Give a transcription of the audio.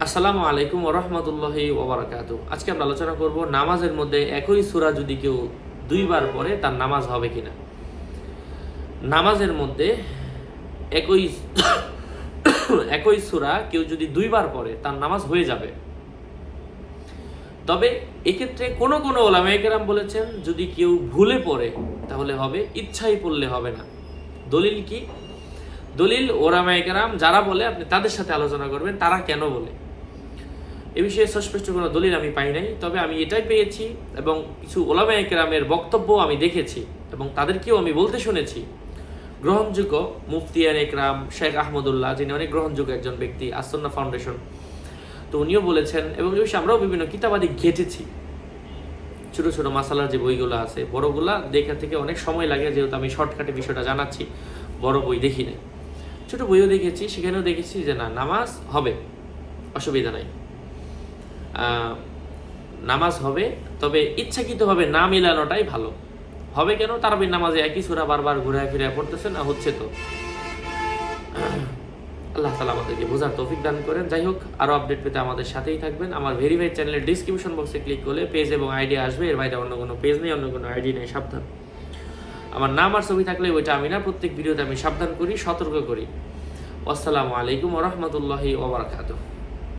আসসালামু আলাইকুম ওরহমতুল্লাহি ওবরাকাতু আজকে আমরা আলোচনা করব নামাজের মধ্যে একই সূরা যদি কেউ দুইবার পড়ে, তার নামাজ হবে কিনা? নামাজের মধ্যে একই একই সূরা কেউ যদি দুইবার পড়ে, তার নামাজ হয়ে যাবে। তবে এক্ষেত্রে কোনো কোনো ওলামাইকেরাম বলেছেন, যদি কেউ ভুলে পড়ে, তাহলে হবে ইচ্ছাই পড়লে হবে না। দলিল কি? দলিল ওরামাইকেরাম যারা বলে, আপনি তাদের সাথে আলোচনা করবেন, তারা কেন বলে? এ বিষয়ে সুস্পষ্ট কোনো দলিল আমি পাই নাই, তবে আমি এটাই পেয়েছি এবং কিছু ওলামা একরামের বক্তব্য আমি দেখেছি এবং তাদেরকেও আমি বলতে শুনেছি। গ্রহণযোগ্য মুফতিয়ান একরাম শেখ আহমদুল্লাহ, যিনি অনেক গ্রহণযোগ্য একজন ব্যক্তি আসন্না ফাউন্ডেশন, তো উনিও বলেছেন এবং এই বিষয়ে আমরাও বিভিন্ন কিতাবাদি ঘেটেছি। ছোট ছোট মাসালার যে বইগুলো আছে, বড়গুলা দেখা থেকে অনেক সময় লাগে, যেহেতু আমি শর্টকাটে বিষয়টা জানাচ্ছি, বড় বই দেখি নাই। ছোট বইও দেখেছি, সেখানেও দেখেছি যে না, নামাজ হবে, অসুবিধা নাই। নামাজ হবে, তবে ইচ্ছাকৃতভাবে না মিলানোটাই ভালো। হবে কেন? তারাবির নামাজে একই সুরা বারবার ঘুরে ফিরে পড়তেছে না হচ্ছে তো। আল্লাহ তালা আমাদেরকে বোঝার তৌফিক দান করেন। যাই হোক আরও আপডেট পেতে আমাদের সাথেই থাকবেন। আমার ভেরিফাইড চ্যানেলের ডিসক্রিপশন বক্সে ক্লিক করলে পেজ এবং আইডি আসবে। এর বাইরে অন্য কোনো পেজ নেই, অন্য কোনো আইডি নেই, সাবধান। আমার নাম আর ছবি থাকলে ওইটা আমি না, প্রত্যেক ভিডিওতে আমি সাবধান করি, সতর্ক করি। আসসালামু আলাইকুম রহমতুল্লাহি ওবরাকাতুহ